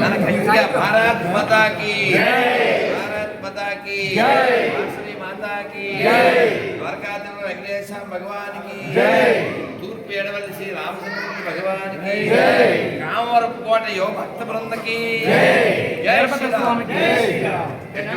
మన గట్టిగా భారత్ మాతాకి భారత్ మాతాకి శ్రీ మాతాకి ద్వారకాధీన వెంకటేశ్వర భగవానికి తూర్పు ఎడవల్లి శ్రీ రామచంద్రమూర్తి భగవానికి కామవరపు కోట యువ భక్త బృందకి జై శ్రీరామ్. ఎటు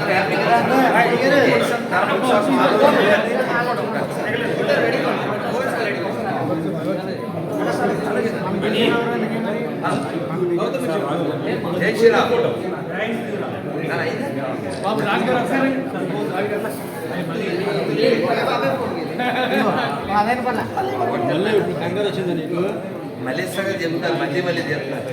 హ్యాపీ జై శ్రీరామ్ నాన్న, అయిందా? మళ్ళీ సగం చెప్తాను మళ్ళీ మళ్ళీ చెప్తాను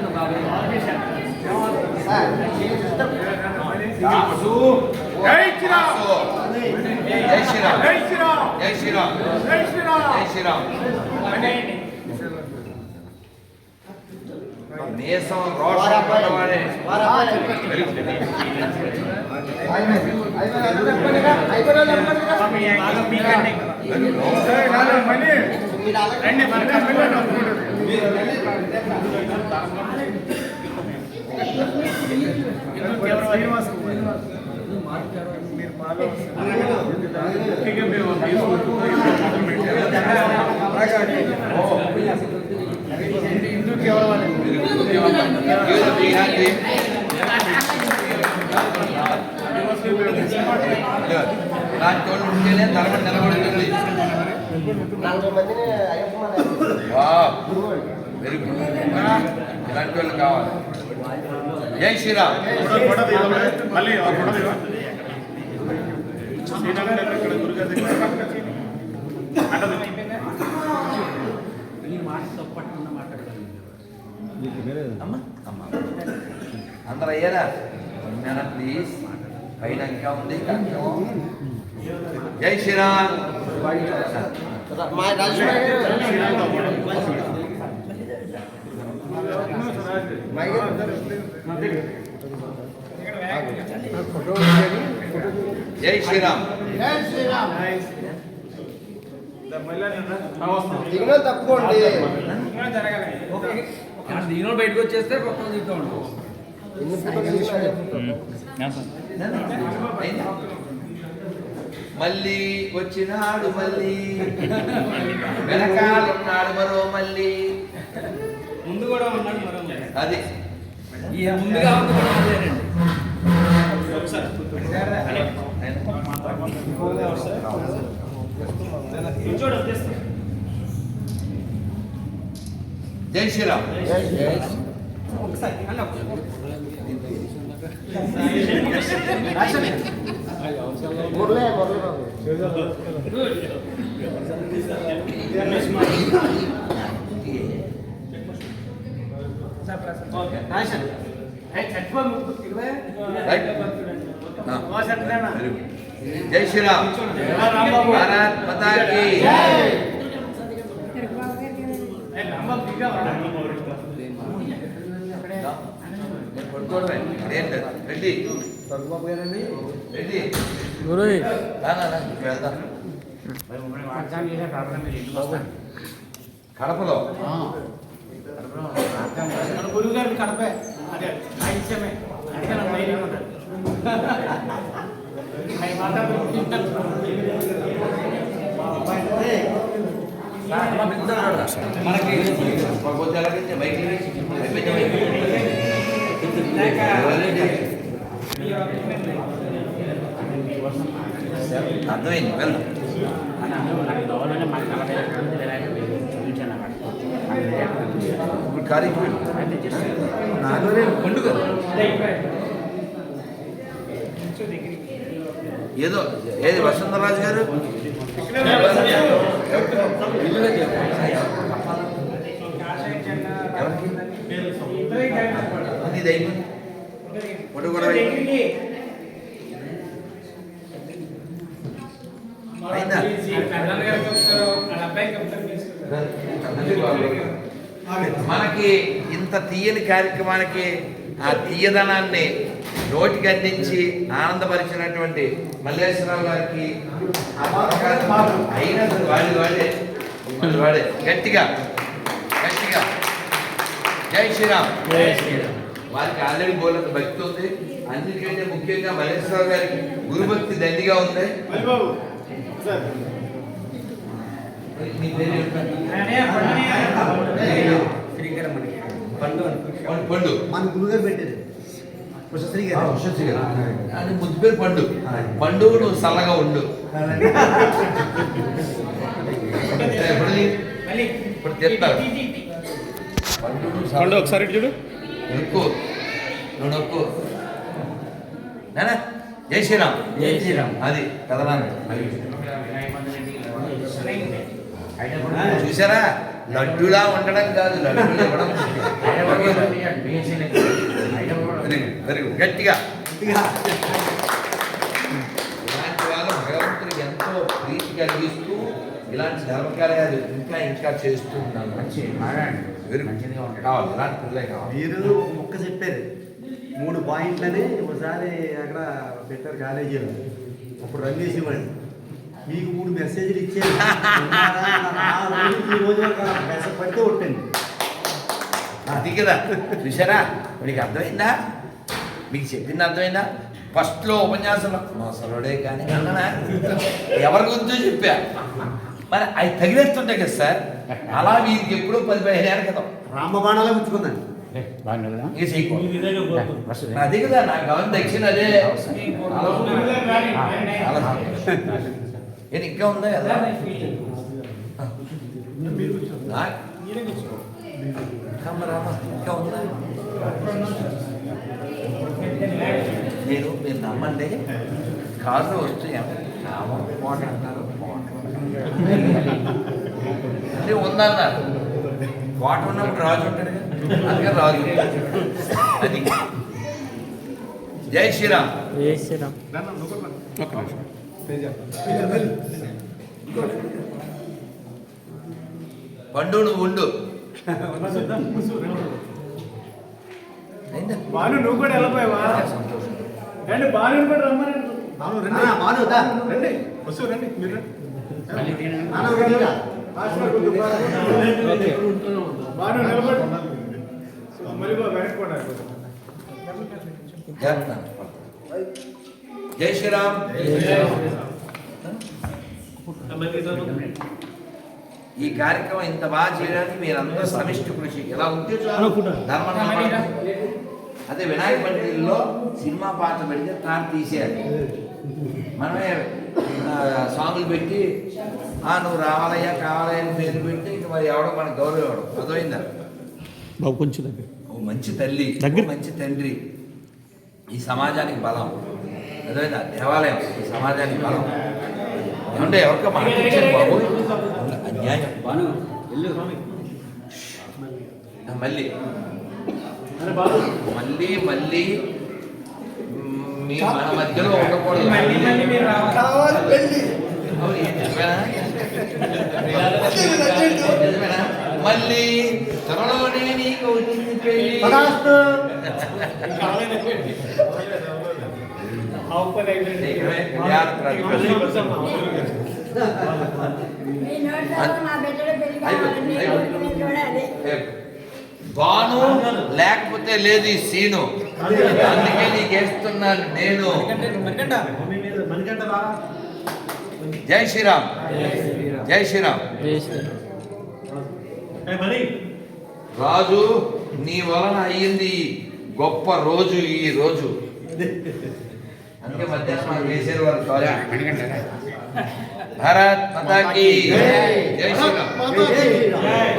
మీసం రోషం పడ్డవాడే జై నారాయణ మణి రండి మన కమిటీలో ఒప్పుకుంటుంది. శ్రీనివాస్ మీరు మాలో ముఖ్యంగా మేము హిందూ కేవలం యూత్ విహారీ. ఇలాంటి వాళ్ళు ఉంటేనే ధర్మం నిలబడుతుంది వావ్. వెరీ గుడ్ ఇలాంటి వాళ్ళు కావాలి జై శ్రీరామ్ ఫోటో తీయాలి మళ్ళీ ఆ ఫోటో తీయాలి శ్రీనగర్ దగ్గర ఇక్కడ గురుగారి దగ్గర అంటది అమ్మా అమ్మా అందరూ అయ్యారా ఉన్నారా ప్లీజ్ పైన ఇంకా ఉంది ఇంకా జై శ్రీరామ్. జై శ్రీరామ్ తప్పుకోండి దీనిలో బయటకు వచ్చేస్తే పక్కన ఉంటాం. అయిందా? మళ్ళీ వచ్చినాడు మళ్ళీ. వెనకాలన్నాడు మరో మళ్ళీ. ముందు కూడా ఉన్నాడు మరో. అది. ఈ ముందుగా జై శ్రీరామ్. మురళే మురళి బాబు. జై శ్రీరామ్. భారత్ మాతాకి. పడుకోవడమే ఇదేం లేదు రెడ్డి. రెడ్డి రా, రా, రా, వెళ్దాం. కడపలో. గురువు గారిని కడపే. అదే సాహిత్యమే అందుకే నాకు ధైర్యం ఉంటుంది. మనకి అర్థమైంది వెళ్దాం ఖాళీ పండుగ ఏదో ఏది వసంతరాజు గారు ఎవరికి? అది ఇది అయిపోయింది ఫోటో కూడా అయిపోయింది. అయిందా మనకి ఇంత తీయని కార్యక్రమానికి ఆ తీయదనాన్ని నోటికి అందించి ఆనందపరిచినటువంటి మల్లేశ్వరరావు గారికి అయినా వాడి వాడే గట్టిగా గట్టిగా. జై శ్రీరామ్. వారికి ఆల్రెడీ బోలంత భక్తి ఉంది. అందుకంటే ముఖ్యంగా మల్లేశ్వరరావు గారికి గురుభక్తి దండిగా ఉంది. హరిబాబు పండు పండు మన గురుగారు పెట్టారు. ఉషశ్రీ గారు. అది ముద్దు పేరు పండు. పండు నువ్వు చల్లగా ఉండు. ఇప్పుడు చెప్తారు. పండు ఒకసారి ఇటు చూడు. నొక్కు. నువ్వు నొక్కు. నానా జై శ్రీరామ్. జై శ్రీరామ్. అది కదనా చూసారా? లడ్డులా ఉండడం కాదు లడ్డులా ఇవ్వడం వెరీ గుడ్, వెరీ గుడ్ గట్టిగా. ఇలాంటి వాళ్ళు భగవంతుడికి ఎంతో ప్రీతి కలిగిస్తూ ఇలాంటి ధర్మకార్యాలు ఇంకా ఇంకా చేస్తూ ఉన్నాను వెరీ గుడ్ కావాలి ఇలాంటి పిల్లలే కావాలి. మీరు ఒక ముక్క చెప్పారు. మూడు పాయింట్లని ఒకసారి అక్కడ పెట్టారు కాలేజీలో. అప్పుడు రన్ చేసేవాడు మీకు మూడు మెసేజ్లు ఇచ్చారు ఆ రోజు ఈ రోజు వరకు ఆ మెసేజ్ పడితే కొట్టండి. అది కదా. చూసారా మీకు అర్థమైందా? మీకు చెప్పింది అర్థమైందా? ఫస్ట్లో ఉపన్యాసంలో మోసలోడే కానీ అన్ననా? ఎవరి గురించో చెప్పా. మరి అవి తగిలేస్తుంటాయి కదా సార్ అలా వీరికి ఎప్పుడో పది పదిహేను ఏళ్ళ క్రితం. రామబాణాలే ఉంచుకుందండి అదే కదా నాకు కావాలి దక్షిణ అదే ఏంటి ఇంకా ఉందా కదా నా- రామ ఇంకా ఉందా నేను మీరు నమ్మండి కారులో వస్తూ ఏమో రామ పోట అంటారు అంటే ఉందన్నారు కోట ఉన్నప్పుడు రాజు ఉంటాడు కదా అందుకని రాజు అది జై శ్రీరామ్ పండు నువ్వు ఉండు? బాను నువ్వు కూడా వెళ్ళిపోయావా రండి బాను కూడా రమ్మని. బాను రండి. బాను దా. రండి. వస్తూ రండి మీరు. బాను నిలబడి. వెనక్కి. జై శ్రీరామ్. ఈ కార్యక్రమం ఇంత బాగా చేయడానికి మీరంతా సమిష్టి కృషి. ఎలా ఉంటే. ధర్మ. అదే వినాయక పండితుల్లో సినిమా పాట పెడితే తాను తీసేయాలి. మనమే సాంగులు పెట్టి ఆ నువ్వు రావాలయ్యా కావాలయ్యా అని పేరు పెట్టి ఇంక మరి ఎవడో మనకు గౌరవం ఇవ్వడం అర్థమైందా? బాబు కొంచెం దగ్గర. ఓ మంచి తల్లి మంచి తండ్రి. ఈ సమాజానికి బలం. అదేవిధంగా దేవాలయం ఈ సమాజానికి బలం. ఏమంటే ఎవరికో మాట ఇచ్చారు బాబు. అన్యాయం. బాను మళ్ళీ. మళ్ళీ మళ్ళీ మ్, మన మధ్యలో ఉండకూడదు. మళ్ళీ నిజమేనా? త్వరలోనే నీకు అవుతుంది పెళ్ళి. బాను లేకపోతే లేదు ఈ సీను. అందుకే నీకేస్తున్నాను నేను. జై శ్రీరామ్. జై శ్రీరామ్. రాజు నీ వలన అయ్యింది గొప్ప రోజు ఈ రోజు. అందుకే మధ్యాహ్నం మనకు వేసేది వారు సారీ భారత్ మాతాకి జై శ్రీరామ్.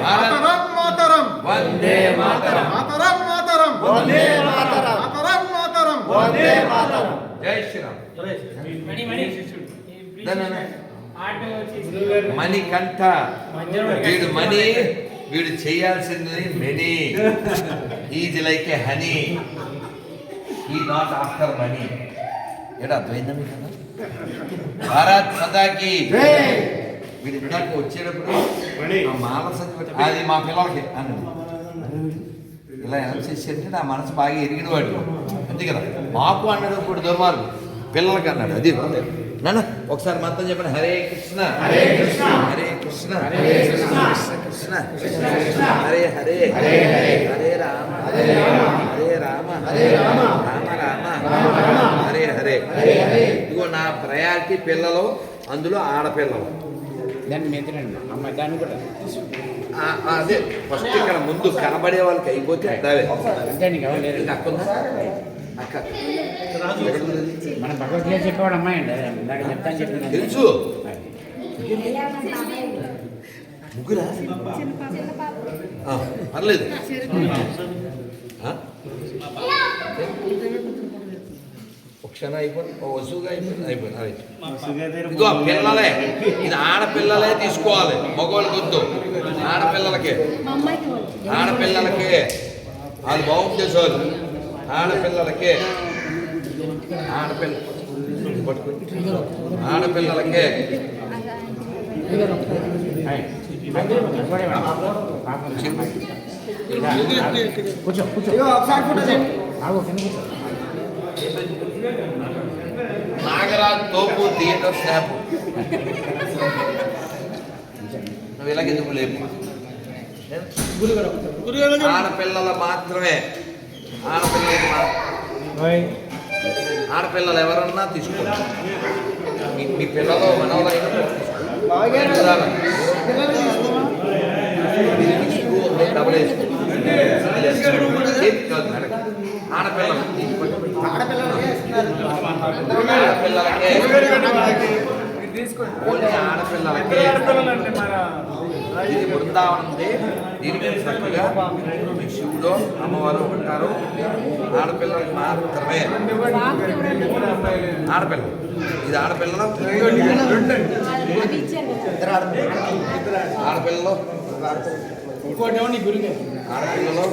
భారత్ మాతరం మాతరం. వందే మాతరం. మాతరం మాతరం. వందే మాతరం. మాతరం. మాతరం వందే మాతరం. జై శ్రీరామ్. దాన్ని మణికంఠ. వీడు మణి వీడు చేయాల్సింది many. Is like a honey ఈ నాట్ ఆఫ్టర్ మనీ ఏడా అర్థమైందా మీకు అన్న? భారత్ పతాకి వీడు ఇందాక వచ్చేటప్పుడు అది మా పిల్లలకి అన్నది. ఇలా ఎలా చేసేది నా మనసు బాగా ఎరిగిన వాడు. అంతే కదా? మాకు అన్నాడు ఇప్పుడు దుర్మార్గు. పిల్లలకి అన్నాడు. అది నాన్న ఒకసారి మొత్తం చెప్పండి. హరే కృష్ణ. హరే కృష్ణ. హరే కృష్ణ. హరే కృష్ణ. కృష్ణ కృష్ణ. హరే హరే. హరే హరే. హరే రామ. హరే రామ. హరే రామ. హరే రామ. రామ రామ. హరే హరే ఇదిగో నా ప్రయారిటీ పిల్లలు అందులో ఆడపిల్లలు. దాన్ని మెదరండి అమ్మ దాన్ని కూడా ఆ, ఆ, అదే. ఫస్ట్ ఇక్కడ ముందు కనబడే వాళ్ళకి అయిపోతే అక్క మన భగవద్గీత చెప్పేవాడు అమ్మాయి అండి. ఇందాక చెప్తాను చెప్పింది తెలుసు. ముగ్గురా? చిన్న పాప. ఆ, పర్లేదు ఆ? ఒక క్షణం అయిపోయింది ఓ వసువుగా అయిపోయింది అయిపోయింది అది. ఇదిగో పిల్లలే ఇది ఆడపిల్లలే తీసుకోవాలి మగవాళ్ళకి వద్దు ఆడపిల్లలకే. ఆడపిల్లలకే వాళ్ళు బాగుంటే చాలు ఆడపిల్లలకే. ఆడపిల్ల. ఆడపిల్లలకే. కూర్చో కూర్చో. ఒకసారి నాగరాజ్ తోపు థియేటర్ స్నాప్. నువ్వు ఇలాగెందుకు లేపు ఆడపిల్లల మాత్రమే. ఆడపిల్లలకి మాత్రమే ఆడపిల్లలు ఎవరన్నా తీసుకోండి మీ మీ పిల్లలు మనవలైన ఆడపిల్లలు ఆడపిల్లలకే ఇది బృందావనం ఉంది దీని మీద చక్కగా మీ శివుడు అమ్మవారు ఉంటారు ఆడపిల్లలకి మాత్రమే ఆడపిల్ల ఇది ఆడపిల్లలు. ఆడపిల్లలు ఆడపిల్లలు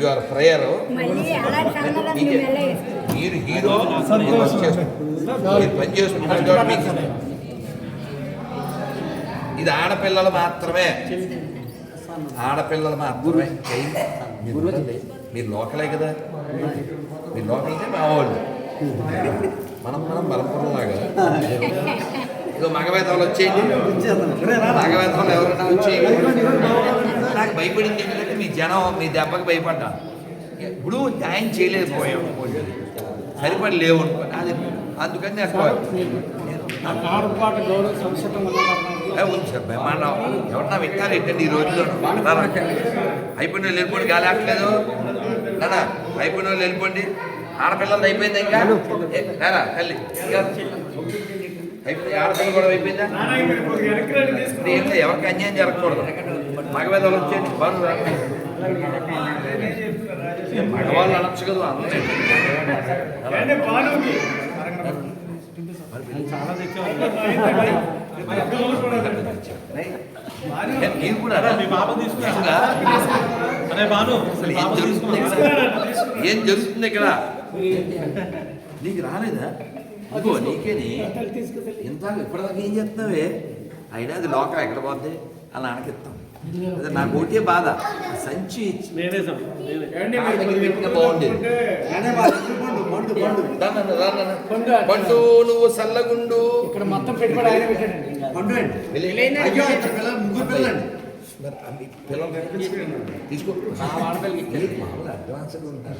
యు ఆర్ ఫ్రయర్ మళ్ళీ అలాంటి సంగతులు మేము ఎలా వేస్తాం? మీరు హీరో మీరు పని చేస్తున్నారు మీకు. ఇది ఆడపిల్లలు మాత్రమే. ఆడపిల్లలు మాత్రమే. మీరు లోకలే కదా. మీరు లోకలైతే మా వాళ్ళు. మనం మనం బలపురం లాగా. ఇదో మగవేతాలు వచ్చేయండి. మగవేతాలు ఎవరైనా వచ్చేయండి. నాకు భయపడింది ఎందుకంటే మీ జనం మీ దెబ్బకి భయపడ్డా ఇప్పుడు న్యాయం చేయలేకపోయాం సరిపడి లేవు. అది అందుకని ఉంది సార్. బ్రహ్మాండం ఎవరన్నా వింటారు ఏంటండి ఈ రోజుల్లో. అయిపోయిన వాళ్ళు వెళ్ళిపోండి గాలి ఆకలేదు నానా అయిపోయిన వాళ్ళు వెళ్ళిపోండి. ఆడపిల్లలు అయిపోయిందా ఇంకా? తల్లి ఆడపిల్ల కూడా అయిపోయిందా? ఎవరికి అన్యాయం జరగకూడదు. మగవేదాలు వచ్చేయండి బాగు మగవాళ్ళు అనొచ్చు కదా మీరు కూడా ఏం జరుగుతుంది ఇక్కడ? నీకు రాలేదా? ఇదిగో నీకేని? ఇంత ఇప్పటిదాకా ఏం చేస్తున్నావే? అయినా అది లోకం ఎక్కడ పోద్ది? అలా నాన్నకిస్తాం అదే నాకు ఒకటే బాధ. సంచి పండు నువ్వు సల్లగుండు. ఇక్కడ మొత్తం పెట్టుబడి ఆయన పెట్టాడండి. పండు అండి. పిల్లలు తీసుకో. అడ్వాన్స్గా ఉంటారు.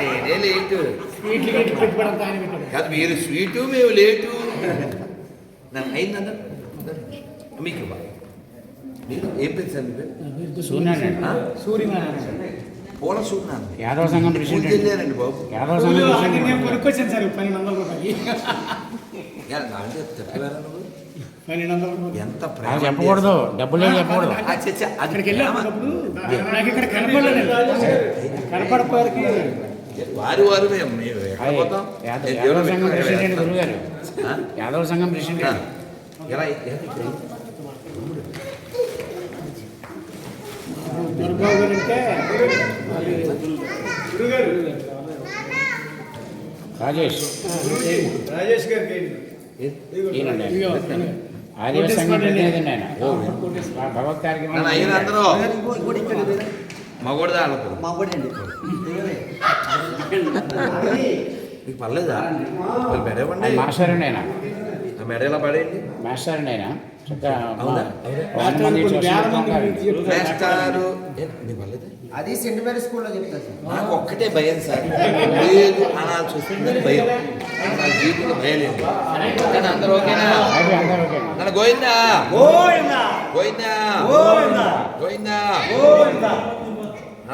నేనే లేటు. కాదు మీరు స్వీటు మేము లేటు. నన్ను అయిందంట మీకు. మీరు ఏం పేరు సార్ మీ పేరు? సూర్యనారాయణ. పూల సూర్యనారాయణ. యాదవ సంఘం పూజకి ప్రెసిడెంట్ వెళ్ళారండి బాబు. యాదవ సంఘం ప్రెసిడెంట్ నేను కొనుక్కొచ్చాను సార్ పన్నెండు వందల రూపాయలు. యా, అంటే చెప్పారా నువ్వు పన్నెండు వందల రూపాయలు ఎంత చెప్పకూడదు. డబ్బులు చెప్పకూడదు. అక్కడికి. వెళ్ళినప్పుడు నాకు ఇక్కడ కనపడలేదు. వారి వారు యాదవ సంఘం ప్రెసిడెంట్? యాదవ సంఘం. ప్రెసిడెంట్ ఎలా గారు రాజేష్. రాజేష్ గారికి. ఆదివాసీ సంఘం ప్రతినిధి ఆయన భగవత్ అందరూ? ఇంకో ఇంకోటి ఇక్కడ మగోడు దాళ్ళకు మీకు పర్లేదా? మాస్టర్ అండి ఆయన ఆ మెడ ఎలా పడేయండి? మాస్టర్ అండి ఆయన అది సెంట్ మేరీ స్కూల్లో చెప్తారు సార్. నాకు ఒక్కటే భయం సార్. లేదు అనాల్సి వస్తుందని భయం. నా జీవితంలో భయం లేదు. కానీ అందరూ ఓకేనా? నన్ను గోయిందా గోయిందా గోయిందా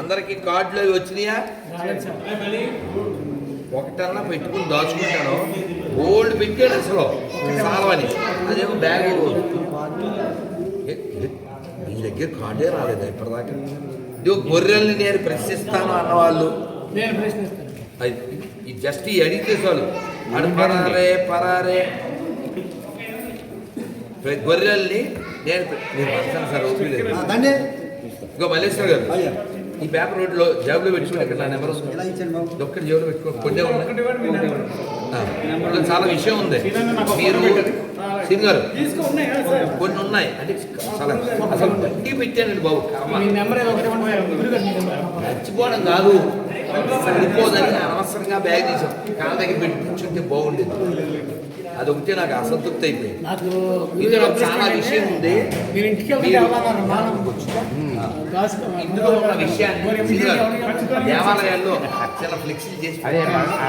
అందరికి కార్డులు వచ్చినాయా? ఒకటన్నా పెట్టుకుని దాచుకుంటాను ఓల్డ్ పెట్టాడు అసలు. సాలవని. అదేమో బ్యాగ్ మీ దగ్గర కార్డే రాలేదా ఇప్పటిదాకా? ఇదిగో గొర్రెల్ని నేను ప్రశ్నిస్తాను అన్నవాళ్ళు. నేను ప్రశ్నిస్తాను. అది జస్ట్ ఈ అడిగితే చాలు అడు పరారే. పరారే ప్ర- గొర్రెల్ని నేను మీరు సార్ ఓపీ లేదు. మల్లేశ్వర్ గారు. అయ్యా. ఈ పేపర్ రోడ్లో జాబ్లో పెట్టుకుంటే ఇక్కడ నా నెంబర్ ఒక్కటి జేబులో కొన్ని ఉన్నాయి చాలా విషయం ఉంది. మీరు. శ్రీన్ గారు తీసుకో ఉన్నాయి కదా సార్. కొన్ని ఉన్నాయి. అంటే చాలా అసలు బట్టి పెట్టానండి బాబు. మర్చిపోవడం కాదు. సరిపోదని అనవసరంగా బ్యాగ్ తీసాం. కాళ్ళ దగ్గర పెట్టి కూర్చుంటే బాగుండేది. అదొకటే నాకు అసంతృప్తి అయిపోయింది నాకు ఇందులో చాలా విషయం ఉంది ఇందులో ఉన్న విషయాన్ని గారు, దేవాలయాల్లో చిన్న ఫ్లెక్సీలు చేసి అదే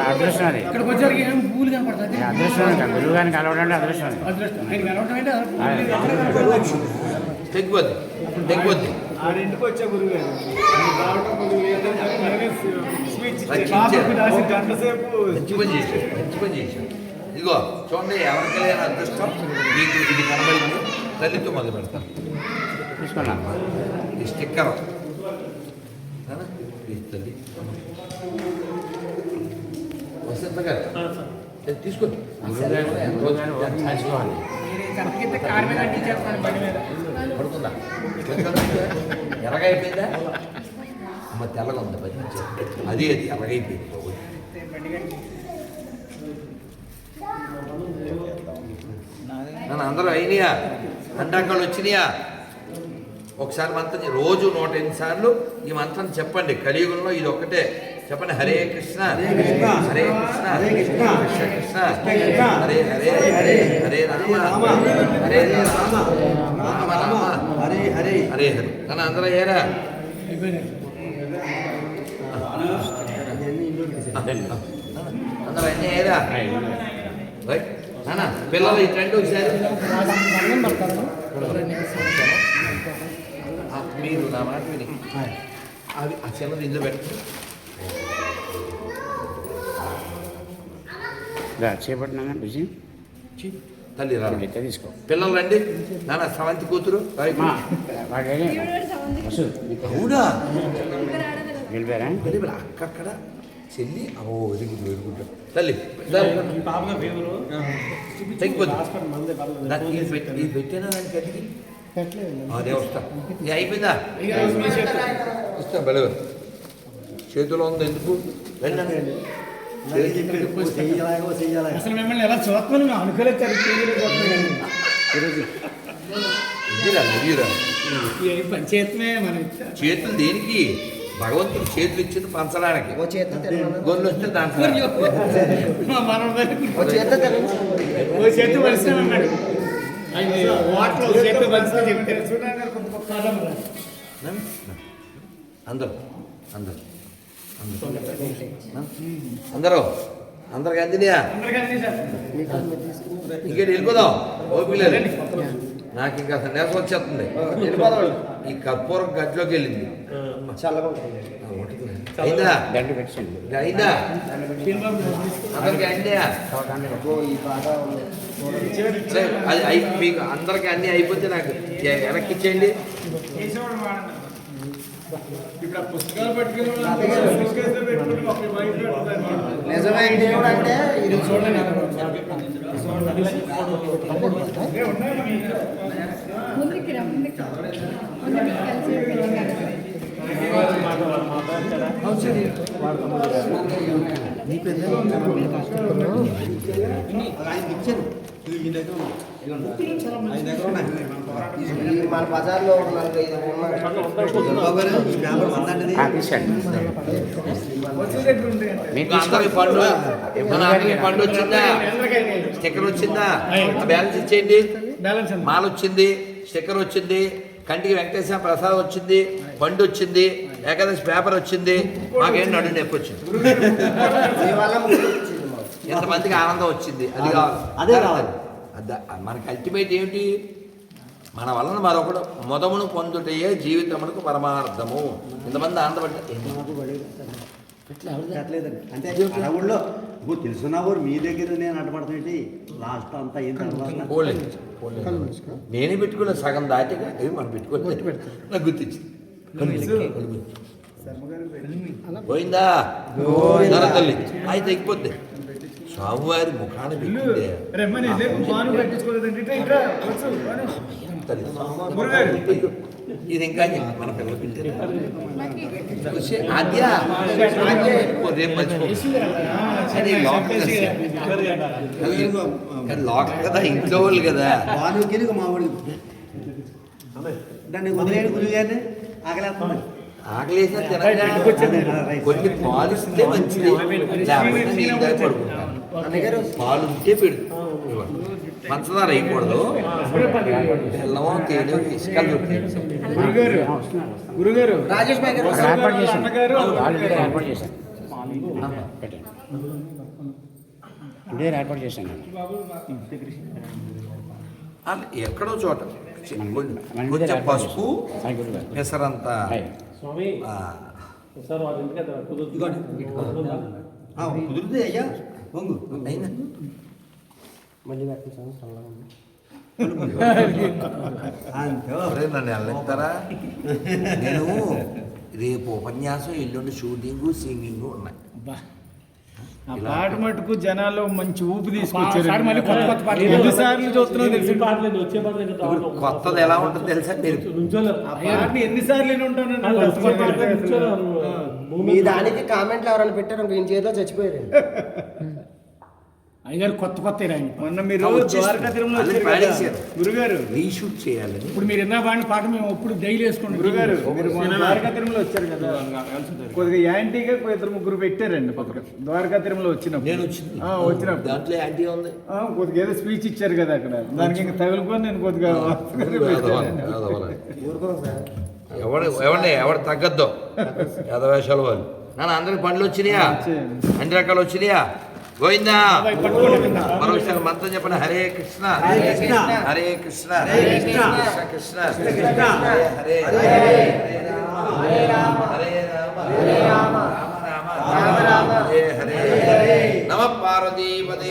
అదృష్టం అది ఇక్కడికి వచ్చారు ఏం పూలు కనపడుతుంది అదృష్టం గురువు గారిని కలవడం అంటే అదృష్టం అది. తెగిపోద్ది వచ్చా గురువు గారు స్పీచ్ రాసి గంట సేపు మంచి పని చేశాడు మంచి పని చేశాడు ఇదిగో చూడండి ఎవరికి లేని అదృష్టం? మీకు ఇది కనబడింది. తల్లితో మొదలు పెడతాం. తీసుకున్నాను ఈ స్టిక్కర్. తల్లి వసంత గారు తీసుకోండి. అమ్మ తెల్లగా ఉంది పది అది అది ఎరగైపోయింది నన్ను అందరూ అయినాయా అండాకాళ్ళు వచ్చినాయా ఒకసారి మంత్రం రోజు నూట ఎనిమిది సార్లు ఈ మంత్రం చెప్పండి కలియుగంలో ఇది ఒక్కటే చెప్పండి హరే కృష్ణ హరే కృష్ణ. హరే కృష్ణ హరే కృష్ణ. హరే హరే హరే. హరే రామ రామ. హరే రామ రామ. హరే హరే హరే హరి నన్ను అందరూ ఏరా అందరూ అన్నీ ఏరా రైట్ పిల్లలు ట్రెండ్ ఒకసారి. మీరు నా మాట విని. అవి ఆ చిన్నది ఇందులో పెట్టండి చేపట్టినా బిజీ తల్లి రా అయితే తీసుకో. పిల్లలు రండి. నాన్న సవంతి కూతురు అవునా? వెళ్ళిపోయారా? చెల్లి ఓ ఎరుగుడు ఎరుగుడు తల్లి దానికి ఇది పెట్టేనా దానికి అడిగి అదే వస్తా ఇది అయిపోయిందా? ఇస్తా బలే చేతిలో ఉంది ఎందుకు? వెళ్ళండి. అసలు మిమ్మల్ని ఎలా చూస్తాను? అనుకోలేదు వీరా మనం చేతులు దేనికి? భగవంతుడు చేతులు ఇచ్చింది పంచడానికి. ఓ చేత తిరగను. గొల్లు వస్తే దాంట్లో అందరూ అందరూ అందరూ. అందరికి అందినయా? ఇంకేటి వెళ్ళిపోదాం ఓపిక లేదు. నాకు ఇంకా అసలు నేసం వచ్చేస్తుంది. ఈ కర్పూరం గదిలోకి వెళ్ళింది. అయిందా? అయిందా? అందరికి అది అయి మీకు అందరికి అన్ని అయిపోతే నాకు వెనక్కి ఇచ్చేయండి. ఇప్పుడు ఆ పుస్తకాలు పట్టుకుని పుస్తకాలు పెట్టుకుని ఒక బయట పెడతారు. నిజమైన దేవుడు అంటే ఇది చూడండి ముందుకి రా ముందుకి ముందుకి కలిసి వెళ్ళాలి. మన బజార్లో పండు వచ్చిందా? స్టిక్కర్ వచ్చిందా? బ్యాలెన్స్ ఇచ్చేయండి. బ్యాలెన్స్ మాల వచ్చింది స్టిక్కర్ వచ్చింది కంటికి వెంకటేశ్వర ప్రసాద్ వచ్చింది పండు వచ్చింది. ఏకాదశి పేపర్ వచ్చింది మాకేం నడు నొప్పి వచ్చింది. ఎంతమందికి ఆనందం వచ్చింది? అది కావాలి అదే కావాలి. అద- మనకి అల్టిమేట్ ఏమిటి? మన వలన మరొకడు మొదమును పొందుటయే జీవితమునకు పరమార్థము. ఇంతమంది ఆనందపడ్డ పెట్టలేదండి అంటే ఆ ఊళ్ళో నువ్వు తెలుసున్నా మీ దగ్గర నేను అడ్డపడుతుంటే లాస్ట్ అంతా తర్వాత పోలేదు. నేనే పెట్టుకోలేదు సగం దాటిగా మనం పెట్టుకోలేదు. నాకు గుర్తించింది పోయిందా? నర తల్లి అయితే తెగిపోద్ది స్వామివారి ముఖాన్ని పెట్టిందే. ఇది ఇంకా మన పిల్లలు పెట్టారు ఆద్య. రేపు మర్చిపో. సరే లోకల్ కానీ లోకల్ కదా ఇంట్లో వాళ్ళు కదా. బాను మా వాడి దాన్ని వదిలేడు గురువు గారిని ఆగలేస్తుంది ఆకలేసిన తినగా కొన్ని పాలు ఇస్తే మంచిది. లేకపోతే పడుకుంటాను పాలు ఉంటే పెడు పంచదార వేయకూడదు. బెల్లమో తేనె ఇసుకలు గురుగారు రాజేష్ ఏర్పాటు చేశాను ఎక్కడో చోట. కొంచెం- పసుపు. పెసరంత. కుదిరితే అయ్యా. పొంగు అయినా. మళ్ళీ నన్ను నేను రేపు ఉపన్యాసం ఎల్లుండి షూటింగ్ సింగింగ్ ఉన్నాయి. పాట మటుకు జనాల్లో మంచి ఊపి సార్ మళ్ళీ కొత్త కొత్త పాటలు. ఎన్ని సార్లు చూస్తున్నావు తెలిసి? కొత్తది ఎలా ఉంటుందో తెలుసా? మీరు ఆ పాటని ఎన్నిసార్లు విని ఉంటానండి మీ దానికి కామెంట్లు ఎవరైనా పెట్టారు ఇంక ఇంక ఏదో చచ్చిపోయారు. అయ్యగారు కొత్త కొత్త ఆయన మొన్న మీరు. ద్వారకా తిరుమల. గురుగారు రీషూట్ చేయాలని. ఇప్పుడు మీరు ఎన్న బాడిన పాట మేము ఎప్పుడు డైలీ వేసుకుంటాం. గురుగారు ద్వారకా తిరుమల వచ్చారు కదా. కొద్దిగా యాంటీగా ఇద్దరు ముగ్గురు పెట్టారండి పక్కన ద్వారకా తిరుమల వచ్చినప్పుడు. నేను వచ్చినప్పుడు. దాంట్లో యాంటీ ఉంది. ఆ, కొద్దిగా ఏదో స్పీచ్ ఇచ్చారు కదా అక్కడ. దానికి ఇంకా తగులుకొని నేను కొద్దిగా. ఎవడు ఎవరిని ఎవడు తగ్గద్దు? యాదవేశాలు వాళ్ళు. నాన్న అందరికి పండ్లు వచ్చినాయా. అన్ని రకాలు వచ్చినాయా? గోవిందా. మరొకసారి మంత్రం చెప్పండి. హరే కృష్ణ. హరే కృష్ణ. హరే కృష్ణ. హరే కృష్ణ. కృష్ణ. కృష్ణ. హరే హరే హరే. రామ. హరే రామ. హరే రామ. రామ. రామ హరే హరే. నమ పార్వతీపదే